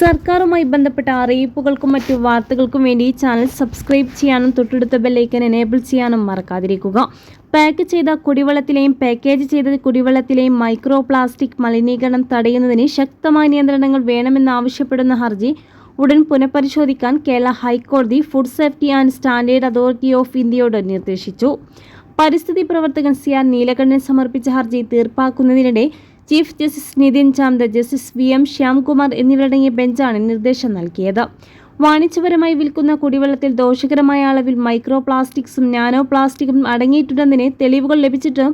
സർക്കാരുമായി ബന്ധപ്പെട്ട അറിയിപ്പുകൾക്കും മറ്റു വാർത്തകൾക്കും വേണ്ടി ഈ ചാനൽ സബ്സ്ക്രൈബ് ചെയ്യാനും തൊട്ടടുത്ത ബെല്ലൈക്കൻ എനേബിൾ ചെയ്യാനും മറക്കാതിരിക്കുക. പാക്ക് ചെയ്ത കുടിവെള്ളത്തിലെയും പാക്കേജ് ചെയ്ത കുടിവെള്ളത്തിലെയും മൈക്രോ പ്ലാസ്റ്റിക് മലിനീകരണം തടയുന്നതിന് ശക്തമായ നിയന്ത്രണങ്ങൾ വേണമെന്നാവശ്യപ്പെടുന്ന ഹർജി ഉടൻ പുനഃപരിശോധിക്കാൻ കേരള ഹൈക്കോടതി food safety and standard authority of ഇന്ത്യയോട് നിർദ്ദേശിച്ചു. പരിസ്ഥിതി പ്രവർത്തകൻ സി ആർ നീലകണ്ഠൻ സമർപ്പിച്ച ഹർജി തീർപ്പാക്കുന്നതിനിടെ chief justice Nitin Chand justice V M Shyamkumar എന്നിവരടങ്ങിയ ബെഞ്ചാണ് നിർദ്ദേശം നൽകിയത്. വാണിജ്യപരമായി വിൽക്കുന്ന കുടിവെള്ളത്തിൽ ദോഷകരമായ അളവിൽ മൈക്രോ പ്ലാസ്റ്റിക്സും നാനോ പ്ലാസ്റ്റിക്കും അടങ്ങിയിട്ടുണ്ടെന്നതിന് തെളിവുകൾ ലഭിച്ചിട്ട്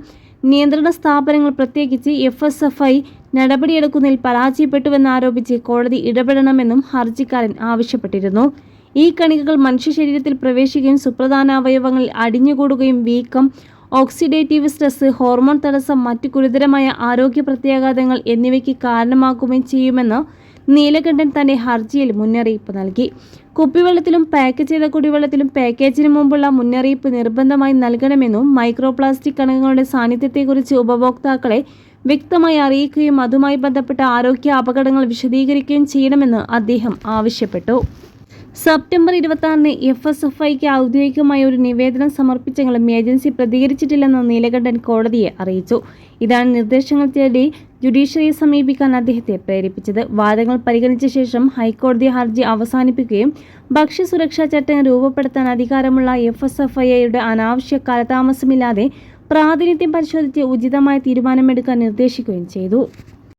നിയന്ത്രണ സ്ഥാപനങ്ങൾ പ്രത്യേകിച്ച് എഫ് എസ് എഫ് ഐ നടപടിയെടുക്കുന്നതിൽ പരാജയപ്പെട്ടുവെന്നാരോപിച്ച് കോടതി ഇടപെടണമെന്നും ഹർജിക്കാരൻ ആവശ്യപ്പെട്ടിരുന്നു. ഈ കണികകൾ മനുഷ്യ ശരീരത്തിൽ പ്രവേശിക്കുകയും സുപ്രധാന അവയവങ്ങളിൽ അടിഞ്ഞുകൂടുകയും വീക്കം ഓക്സിഡേറ്റീവ് സ്ട്രെസ് ഹോർമോൺ തടസ്സം മറ്റ് ഗുരുതരമായ ആരോഗ്യ പ്രത്യാഘാതങ്ങൾ എന്നിവയ്ക്ക് കാരണമാകുകയും ചെയ്യുമെന്ന് നീലകണ്ഠൻ തന്റെ ഹർജിയിൽ മുന്നറിയിപ്പ് നൽകി. കുപ്പിവെള്ളത്തിലും പാക്ക് ചെയ്ത കുടിവെള്ളത്തിലും പാക്കേജിന് മുമ്പുള്ള മുന്നറിയിപ്പ് നിർബന്ധമായി നൽകണമെന്നും മൈക്രോപ്ലാസ്റ്റിക് കണങ്ങളുടെ സാന്നിധ്യത്തെക്കുറിച്ച് ഉപഭോക്താക്കളെ വ്യക്തമായി അറിയിക്കുകയും അതുമായി ബന്ധപ്പെട്ട ആരോഗ്യ അപകടങ്ങൾ വിശദീകരിക്കുകയും ചെയ്യണമെന്ന് അദ്ദേഹം ആവശ്യപ്പെട്ടു. സെപ്റ്റംബർ ഇരുപത്തി എഫ് എസ് എഫ് ഐക്ക് ഔദ്യോഗികമായ ഒരു നിവേദനം സമർപ്പിച്ചെങ്കിലും ഏജൻസി പ്രതികരിച്ചിട്ടില്ലെന്ന് നീലകണ്ഠൻ കോടതിയെ അറിയിച്ചു. ഇതാണ് നിർദ്ദേശങ്ങൾ തേടി ജുഡീഷ്യറിയെ സമീപിക്കാൻ അദ്ദേഹത്തെ പ്രേരിപ്പിച്ചത്. വാദങ്ങൾ പരിഗണിച്ച ശേഷം ഹൈക്കോടതി ഹർജി അവസാനിപ്പിക്കുകയും ഭക്ഷ്യസുരക്ഷാ ചട്ടം രൂപപ്പെടുത്താൻ അധികാരമുള്ള എഫ് എസ് എഫ് ഐയുടെ അനാവശ്യ കാലതാമസമില്ലാതെ പ്രാതിനിധ്യം പരിശോധിച്ച് ഉചിതമായ തീരുമാനമെടുക്കാൻ നിർദ്ദേശിക്കുകയും ചെയ്തു.